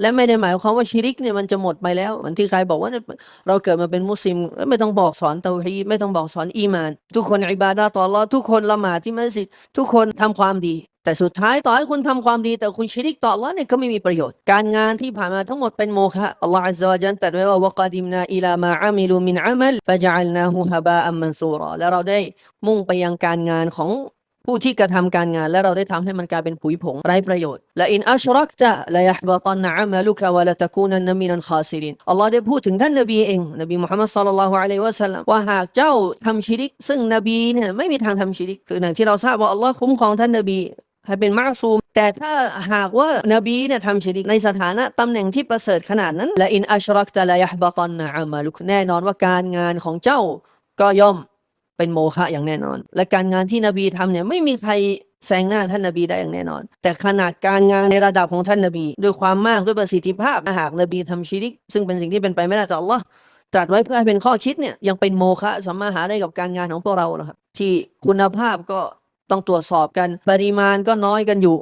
และไม่ได้หมายความว่าชิริกเนี่ยมันจะหมดไปแล้วเหมือนที่ใครบอกว่าเราเกิดมาเป็นมุสลิมไม่ต้องบอกสอนเตาฮีไม่ต้องบอกสอนอีมาน ทุกคนอิบาดะห์ต่ออัลอทุกคนละหมาดที่มัสยิดทุกคนทำความดี แต่สุดท้ายต่อให้คุณทำความดี แต่คุณชิริกต่ออัลลอเนี่ยก็ไม่มีประโยชน์ การงานที่ผ่านมาทั้งหมดเป็นโมฆะอัลลอฮ์อัลลอฮ์จันตรัสไว้ว่าวะกดิมนาอิลามาอามิลูมินอามัลฟะจัลนาฮูฮะบาอัมมันซูรอและเราได้มุ่งไปยังการงานของ ผู้ที่กระทำการงาน และเราได้ทำให้มันกลายเป็นผุยผงไร้ประโยชน์และอินอัชรักตะละยะบะตันอามัลุกะวะละตะกูนันนมินันคาซิรินอัลลอฮ์ได้พูดถึงท่านนบีเองนบีมุฮัมมัดศ็อลลัลลอฮุอะลัยฮิวะสัลลัมว่าหากเจ้าทำชิริก ซึ่งนบีเนี่ยไม่มีทางทำชิริกคืออย่างที่เราทราบว่าอัลลอฮ์คุ้มครองท่านนบีให้เป็นมาซูม แต่ถ้าหากว่านบีเนี่ยทำชิริกในสถานะตำแหน่งที่ประเสริฐขนาดนั้นและอินอัชรักตะละยะบะตันอามัลุกแน่นอนว่าการงานของเจ้าก็ย่อม เป็นโมฆะอย่างแน่นอน และการงานที่นบีทำเนี่ยไม่มีใครแซงหน้าท่านนบีได้อย่างแน่นอน แต่ขนาดการงานในระดับของท่านนบี ด้วยความมากด้วยประสิทธิภาพหากนบีทำชีริก ซึ่งเป็นสิ่งที่เป็นไปไม่ได้ต่อ Allah ตรัสไว้เพื่อให้เป็นข้อคิดเนี่ยยังเป็นโมฆะสัมมาหาได้กับการงานของพวกเรานะครับที่คุณภาพก็ต้องตรวจสอบกันปริมาณก็น้อยกันอยู่